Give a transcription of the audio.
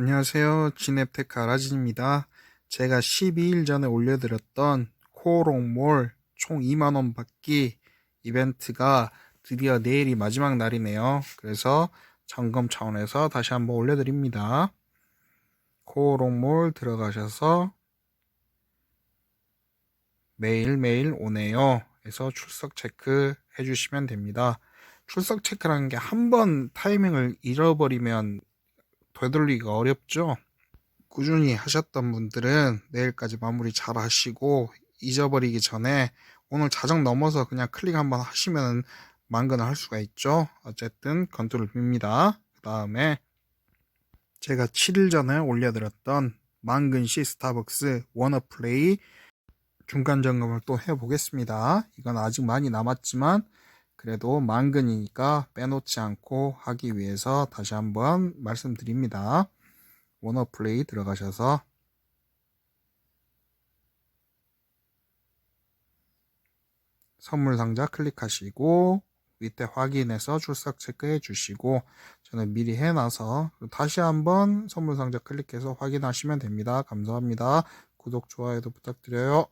안녕하세요. 진앱테크 아라진입니다. 제가 12일 전에 올려드렸던 코롱몰 총 2만원 받기 이벤트가 드디어 내일이 마지막 날이네요. 그래서 점검 차원에서 다시 한번 올려드립니다. 코롱몰 들어가셔서 매일매일 오네요. 해서 출석 체크 해주시면 됩니다. 출석 체크라는 게 한 번 타이밍을 잃어버리면 되돌리기가 어렵죠. 꾸준히 하셨던 분들은 내일까지 마무리 잘 하시고 잊어버리기 전에 오늘 자정 넘어서 그냥 클릭 한번 하시면 만근을 할 수가 있죠. 어쨌든 건투를 빕니다. 그 다음에 제가 7일 전에 올려드렸던 만근시 스타벅스 워너플레이 중간 점검을 또 해보겠습니다. 이건 아직 많이 남았지만 그래도 만근이니까 빼놓지 않고 하기 위해서 다시 한번 말씀드립니다. 워너플레이 들어가셔서 선물 상자 클릭하시고 밑에 확인해서 출석 체크해 주시고 저는 미리 해놔서 다시 한번 선물 상자 클릭해서 확인하시면 됩니다. 감사합니다. 구독, 좋아요도 부탁드려요.